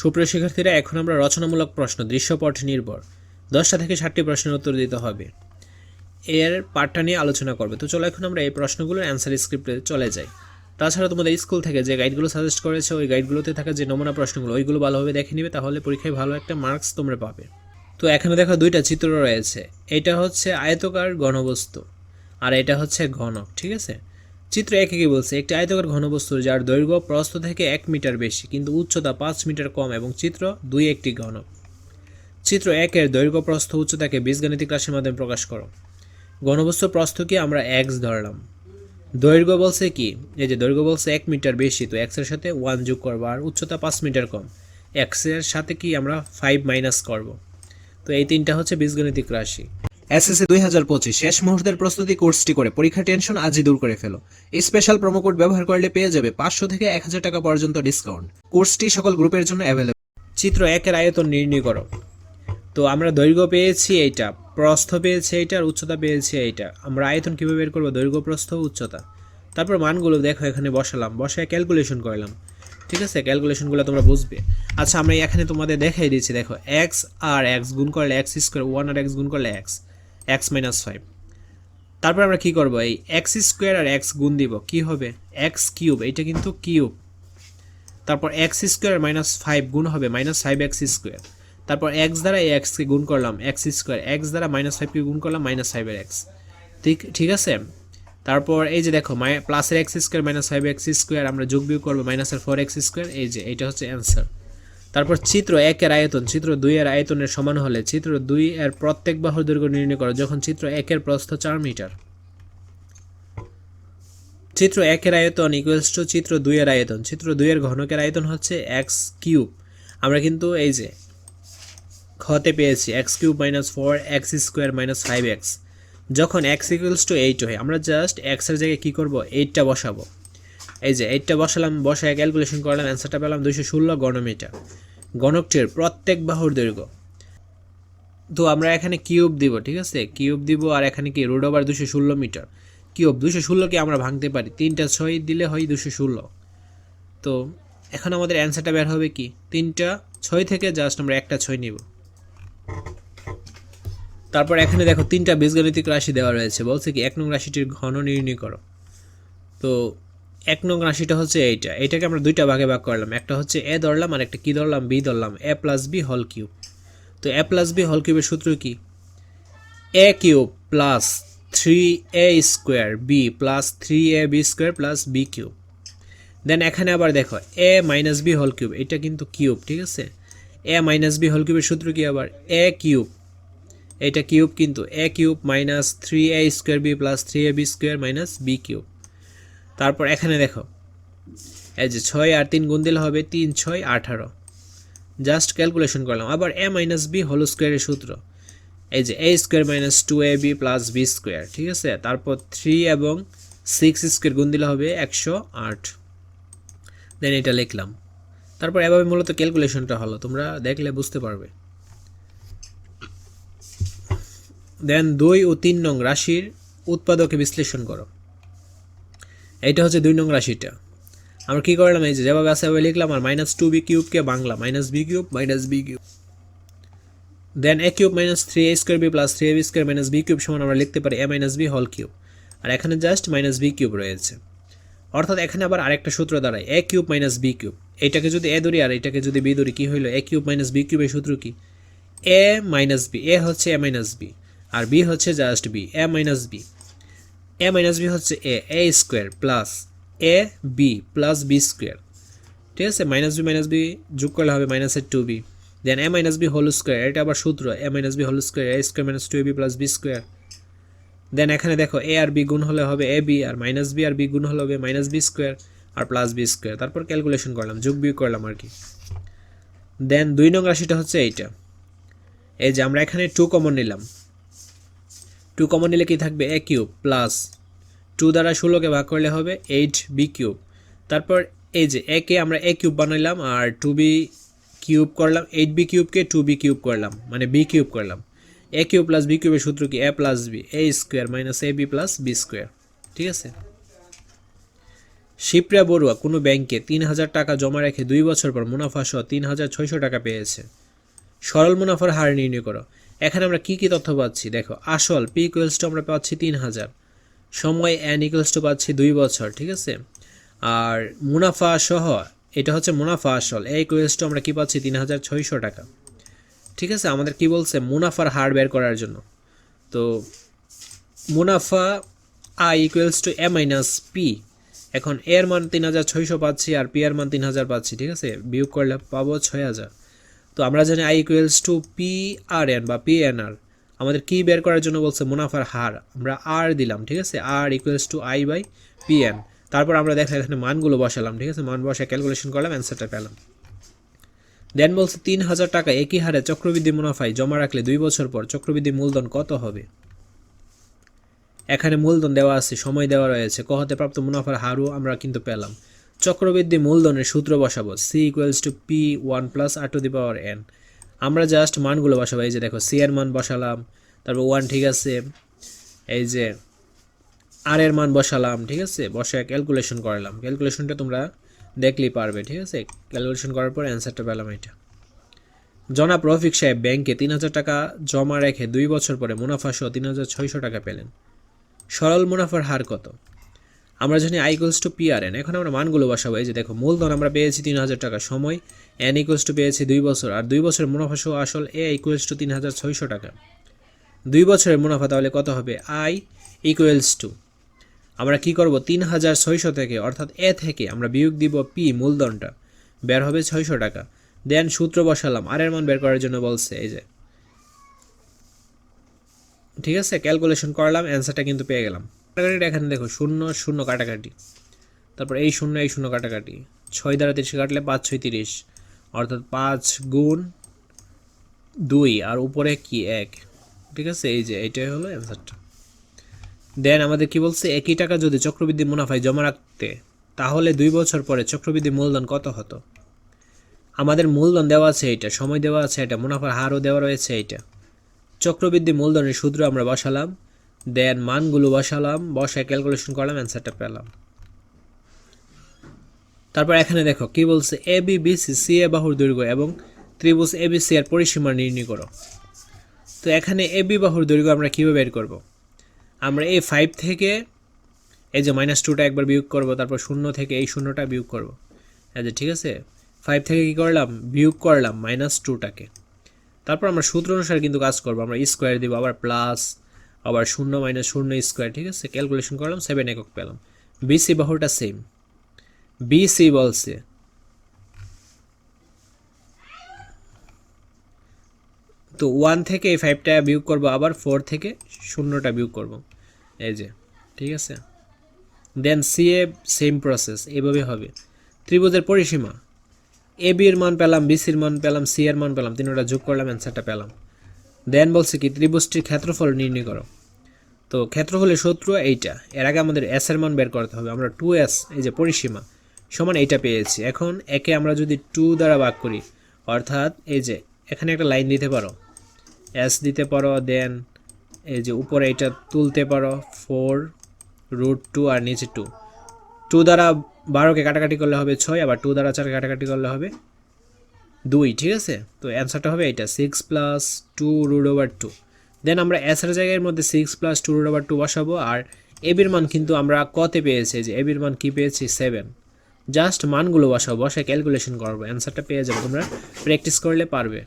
সুপ্রিয় শিক্ষার্থীরা, এখন আমরা রচনামূলক প্রশ্ন, দৃশ্যপট নির্ভর। দশটা থেকে ষাটটি প্রশ্নের উত্তর দিতে হবে। এর পাঠটা নিয়ে আলোচনা করবে। তো চলো এখন আমরা এই প্রশ্নগুলোর অ্যান্সার স্ক্রিপ্টে চলে যাই। তাছাড়া তোমাদের স্কুল থেকে যে গাইডগুলো সাজেস্ট করেছে, ওই গাইডগুলোতে থাকা যে নমুনা প্রশ্নগুলো, ওইগুলো ভালোভাবে দেখে নিবে, তাহলে পরীক্ষায় ভালো একটা মার্কস তোমরা পাবে। তো এখানে দেখো দুইটা চিত্র রয়েছে। এটা হচ্ছে আয়তকার ঘনবস্তু, আর এটা হচ্ছে ঘনক, ঠিক আছে? চিত্র একে কি বলছে, একটি আয়তকার ঘনবস্তু যার দৈর্ঘ্য প্রস্থ থেকে এক মিটার বেশি, কিন্তু উচ্চতা পাঁচ মিটার কম এবং চিত্র দুই একটি ঘন। চিত্র একের দৈর্ঘ্য প্রস্থ উচ্চতাকে বীজগাণিতিক রাশির মাধ্যমে প্রকাশ করো। ঘনবস্তুর প্রস্থকে আমরা এক্স ধরলাম। দৈর্ঘ্য বলছে কি? এই যে দৈর্ঘ্য বলছে এক মিটার বেশি, তো এক্সের সাথে ওয়ান যোগ করব আর উচ্চতা পাঁচ মিটার কম। এক্সের সাথে কি আমরা ফাইভ মাইনাস করব? তো এই তিনটা হচ্ছে বীজগণিতিক রাশি। এসএসসি দুই হাজার পঁচিশ শেষ মুহূর্তের প্রস্তুতি কোর্সটি করে পরীক্ষা টেনশন আজই দূর করে ফেলো। স্পেশাল প্রোমো কোড ব্যবহার করলে পেয়ে যাবে পাঁচশো থেকে এক হাজার টাকা পর্যন্ত ডিসকাউন্ট কোর্সটি সকল গ্রুপের জন্য অ্যাভেলেবল চিত্র একের আয়তন নির্ণয় করো। তো আমরা দৈর্ঘ্য পেয়েছি এইটা, প্রস্থ পেয়েছি এইটা আর উচ্চতা পেয়েছি এইটা। আমরা আয়তন কীভাবে বের করব? দৈর্ঘ্য, প্রস্থ, উচ্চতা। তারপর মানগুলো দেখো, এখানে বসালাম। বসায় ক্যালকুলেশন করলাম। ঠিক আছে? ক্যালকুলেশনগুলো তোমরা বুঝবে। আচ্ছা আমরা এখানে তোমাদের দেখাই দিচ্ছি। দেখো এক্স আর এক্স গুণ করলে এক্স স্কোয়ার ওয়ান আর এক্স গুণ করলে এক্স এক্স মাইনাস ফাইভ তারপর আমরা কি করব? এই এক্স স্কোয়ার আর এক্স গুণ দিব। কি হবে? এক্স কিউব এটা কিন্তু কিউব তারপর এক্স স্কোয়ার মাইনাস ফাইভ গুণ হবে মাইনাস ফাইভ এক্স স্কোয়ার তারপর এক্স দ্বারা এই এক্সকে গুণ করলাম এক্স স্কোয়ার এক্স দ্বারা মাইনাস ফাইভকে গুণ করলাম মাইনাস ফাইভের এক্স ঠিক ঠিক আছে? তারপর এই যে দেখো মাই প্লাসের x square minus five x square আমরা যোগ বিয়োগ করব মাইনাসের ফোর এক্স স্কোয়ার এই যে এটা হচ্ছে অ্যান্সার তারপর চিত্র একের আয়তন, চিত্র দুই এর আয়তনের সমান হলে চিত্র দুই এর প্রত্যেক বাহুর দৈর্ঘ্য নির্ণয় করো, যখন চিত্র একের প্রস্থ চার মিটার। চিত্র একের আয়তন ইকুয়ালস টু চিত্র দুইয়ের আয়তন, চিত্র দুইয়ের ঘনকের আয়তন হচ্ছে এক্স কিউব আমরা কিন্তু এই যে খতে পেয়েছি x cube minus four x square minus five x যখন এক্স ইকুয়ালস টু এইট হয়, আমরা জাস্ট এক্সের জায়গায় কী করব? এইটটা বসাবো। এই যে এইটটা বসালাম, বসায় ক্যালকুলেশন করলাম অ্যান্সারটা পেলাম দুইশো ষোলো গণমিটার। গণকটির প্রত্যেক বাহুর দৈর্ঘ্য। তো আমরা এখানে কিউব দিব, ঠিক আছে? কিউব দিব আর এখানে কি? রুট ওভার দুশো ষোলো মিটার। কিউব দুশো ষোলোকে আমরা ভাঙতে পারি। তিনটা ছয় দিলে হয় দুশো ষোলো। তো এখন আমাদের অ্যান্সারটা বের হবে কি? তিনটা ছয় থেকে জাস্ট আমরা একটা ছয় নিব। তারপর এখানে দেখো তিনটা বীজগণিতিক রাশি দেওয়া রয়েছে। বলছে কি, এক নং রাশিটির ঘন নির্ণয় করো। তো এক নং রাশিটা হচ্ছে এইটা। এটাকে আমরা দুইটা ভাগে ভাগ করলাম। একটা হচ্ছে এ ধরলাম, আর একটা কি ধরলাম? বি ধরলাম। এ প্লাস বি হল কিউব। তো এ প্লাস বি হল কিউবের সূত্র কি? A cube plus three a square b plus three a b square plus b cube. Then এখানে আবার দেখো, a minus b whole cube. এটা কিন্তু কিউব, ঠিক আছে? এ মাইনাস বি হোল কিউবের সূত্র কি আবার? এ কিউব। এটা কিউব কিন্তু, a cube minus three a square b plus three a b square minus b cube. তারপর এখানে দেখো। এই যে ছয় আর তিন গুণ দিলে হবে তিন, ছয়, আঠারো। জাস্ট ক্যালকুলেশন করলাম। আবার এ মাইনাস বি হোল স্কোয়ারের সূত্র। এই যে a square minus two a b plus b square ঠিক আছে? তারপর থ্রি এবং সিক্স স্কোয়ার গুণ দিলে হবে একশো আট। দেন এটা লিখলাম। তারপর এভাবে মূলত ক্যালকুলেশনটা হলো। তোমরা দেখলে বুঝতে পারবে। দেন দুই ও তিন নং রাশির উৎপাদকে বিশ্লেষণ করো। এইটা হচ্ছে দুই নং রাশিটা। আমরা কী করলাম? এই যে যেভাবে আছে সেভাবে লিখলাম, আর minus two B কিউবকে Bangla minus b cube minus b cube then a cube minus three a square b plus three a b square minus b cube সমান আমরা লিখতে পারি এ মাইনাস বি হল কিউব আর এখানে জাস্ট মাইনাস বি কিউব রয়েছে। অর্থাৎ এখানে আবার আরেকটা সূত্র দাঁড়ায় a cube minus b cube এটাকে যদি এ ধরি আর এটাকে যদি বি ধরি, কী হইল? এ কিউব মাইনাস বি কিউবের সূত্র কি? এ মাইনাস বি এ হচ্ছে এ মাইনাস বি আর বি হচ্ছে just b a minus b a minus b হচ্ছে a a square plus a b plus b square ঠিক আছে? মাইনাস বি মাইনাস বি যোগ করলে হবে মাইনাসের two b then a minus b whole square এটা আবার সূত্র। A minus b whole square a square minus two b plus b square then এখানে দেখো এ আর বি গুণ হলে হবে এ বি আর মাইনাস বি আর বি গুণ হলে হবে মাইনাস বি স্কোয়ার আর প্লাস বি স্কোয়ার তারপর ক্যালকুলেশন করলাম, যোগ বিয়োগ করলাম আর কি। দেন দুই নং রাশিটা হচ্ছে এইটা। এই যে আমরা এখানে টু কমন নিলাম। টু কমন নিলে কি থাকবে? এ কিউব প্লাস টু দ্বারা ষোলোকে ভাগ করলে হবে এইট বি কিউব। তারপর এই যে একে আমরা এ কিউব বানাইলাম আর টু বি কিউব করলাম, এইট বি কিউবকে টু বি কিউব করলাম মানে বি কিউব করলাম। এ কিউব প্লাস বি কিউবের সূত্র কি? A plus b, a square minus a b plus b square, ঠিক আছে? শিপ্রা বড়ুয়া কোনো ব্যাংকে তিন হাজার টাকা জমা রেখে দুই বছর পর মুনাফা সহ তিন হাজার ছয়শো টাকা পেয়েছে। সরল মুনাফার হার নির্ণয় করো। এখানে আমরা কি কি তথ্য পাচ্ছি? দেখো, আসল পি ইকুয়ালস টু আমরা পাচ্ছি তিন হাজার। সময় এন ইকুয়ালস টু পাচ্ছি দুই বছর, ঠিক আছে? আর মুনাফা সহ, এটা হচ্ছে মুনাফা আসল এ ইকুয়ালস টু আমরা কি পাচ্ছি? তিন হাজার ছয়শো টাকা। ঠিক আছে? আমাদের কি বলছে? মুনাফার হার বের করার জন্য। তো মুনাফা I equals to a minus p এখন এর মান তিন হাজার ছয়শো পাচ্ছি আর পি এর মান তিন হাজার পাচ্ছি, ঠিক আছে? বিয়োগ করলে পাবো ছয় হাজার। তো আমরা জানি I equals to p r n বা পি এন আর আমাদের কি বের করার জন্য বলছে মুনাফার হার। আমরা আর দিলাম, ঠিক আছে? R equals to I by p n তারপর আমরা দেখা এখানে মানগুলো বসালাম, ঠিক আছে? মান বসে ক্যালকুলেশন করলাম অ্যান্সারটা পেলাম। দেন বলছে তিন হাজার টাকা একই হারে চক্রবৃদ্ধি মুনাফায় জমা রাখলে দুই বছর পর চক্রবৃদ্ধি মূলধন কত হবে? এখানে মূলধন দেওয়া আছে, সময় দেওয়া রয়েছে কহতে প্রাপ্ত মুনাফার হারও আমরা কিন্তু পেলাম। চক্রবৃদ্ধি মূলধনের সূত্র বসাবো। C equals to p one plus r to the power n আমরা জাস্ট মানগুলো বসাবো, এই যে দেখো সি এর মান বসালাম, তারপর ওয়ান ঠিক আছে, এই যে আর এর মান বসালাম, ঠিক আছে, বসে ক্যালকুলেশন করালাম। ক্যালকুলেশনটা তোমরা দেখলেই পারবে, ঠিক আছে? ক্যালকুলেশন করার পর অ্যান্সারটা পেলাম এটা জনাব রফিক সাহেব ব্যাংকে তিন হাজার টাকা জমা রেখে দুই বছর পরে মুনাফা সহ তিন হাজার ছয়শো টাকা পেলেন। সরল মুনাফার হার কত? আমরা জানি I equals to p r n এখন আমরা মানগুলো বসাবো। এই যে দেখো, মূলধন আমরা পেয়েছি তিন হাজার টাকা সময় এন ইকুয়ালস টু পেয়েছি দুই বছর। আর দুই বছরের মুনাফা সহ আসল এ ইকুয়ালস টু তিন হাজার ছয়শো টাকা। দুই বছরের মুনাফা তাহলে কত হবে? আই ইকুয়ালস টু আমরা কি করব? তিন হাজার ছয়শো থেকে, অর্থাৎ এ থেকে আমরা বিয়োগ দিব পি মূলধনটা। বের হবে ছয়শো টাকা। দেন সূত্র বসালাম। আর এর মান বের করার জন্য বলছে, এই যে। ঠিক আছে? ক্যালকুলেশন করলাম অ্যান্সারটা কিন্তু পেয়ে গেলাম। কাটাকাটিটা এখানে দেখো, শূন্য শূন্য কাটাকাটি। তারপর এই শূন্য এই শূন্য কাটাকাটি। ছয় দ্বারা তিরিশ কাটলে পাঁচ, ছয় তিরিশ। অর্থাৎ পাঁচ গুণ দুই, আর উপরে কি? এক। ঠিক আছে? এই যে এইটাই হলো অ্যান্সারটা দেন আমাদের কি বলছে? একই টাকা যদি চক্রবৃদ্ধি মুনাফায় জমা রাখতে, তাহলে দুই বছর পরে চক্রবৃদ্ধি মূলধন কত হতো? আমাদের মূলধন দেওয়া আছে এইটা সময় দেওয়া আছে এটা, মুনাফার হারও দেওয়া রয়েছে এইটা চক্রবৃদ্ধি মূলধনের সূত্র আমরা বসালাম। দেন মানগুলো বসালাম, বসায় ক্যালকুলেশন করলাম অ্যান্সারটা পেলাম। তারপর এখানে দেখো, কি বলছে? A b b c c a বাহুর দৈর্ঘ্য এবং ত্রিভুজ এ বি সি এর পরিসীমা নির্ণয় করো। তো এখানে এ বি বাহুর দৈর্ঘ্য আমরা কীভাবে বের করব? আমরা এই ফাইভ থেকে এই যে মাইনাস টুটা একবার বিয়োগ করব, তারপর শূন্য থেকে এই শূন্যটা বিয়োগ করব। এই যে ঠিক আছে? ফাইভ থেকে কী করলাম? বিয়োগ করলাম মাইনাস টুটাকে তারপর আমরা সূত্র অনুসারে কিন্তু কাজ করব। আমরা স্কোয়ার দিব, আবার প্লাস আবার শূন্য মাইনাস শূন্য স্কোয়ার ঠিক আছে? ক্যালকুলেশন করলাম সেভেন একক পেলাম। বিসি বাহুটা সেম বিসি বলছে, তো ওয়ান থেকে এই ফাইভটা বিয়োগ করব, আবার ফোর থেকে শূন্যটা বিয়োগ করব। এই যে, ঠিক আছে? Then c a same process এভাবে হবে। ত্রিভুজের পরিসীমা এ বি এর মান পেলাম বিসির মান পেলাম সি এর মান পেলাম, তিনটা যোগ করলাম অ্যান্সারটা পেলাম। দেন বলছে কি, ত্রিভুজটির ক্ষেত্রফল নির্ণয় করো। তো ক্ষেত্রফলের সূত্র এইটা। এর আগে আমাদের এস এর মান বের করতে হবে। আমরা টু এস এই যে পরিসীমা, সমান এইটা পেয়েছি। এখন একে আমরা যদি টু দ্বারা ভাগ করি, অর্থাৎ এই যে এখানে একটা লাইন দিতে পারো। এস দিতে পারো দেন এই যে উপরে এটা তুলতে পারো ফোর রুট টু আর নিচে টু টু দ্বারা বারোকে কাটাকাটি করলে হবে ছয়, আবার টু দ্বারা চার কাটাকাটি করলে হবে দুই, ঠিক আছে? তো অ্যান্সারটা হবে এটা six plus two root over two then আমরা এসের জায়গার মধ্যে six plus two root over two বসাবো, আর এবির মান কিন্তু আমরা কতে পেয়েছি? যে এবির মান কি পেয়েছি? সেভেন জাস্ট মানগুলো বসাবো বসে ক্যালকুলেশন করব। অ্যান্সারটা পেয়ে যাবে, তোমরা প্র্যাকটিস করলে পারবে।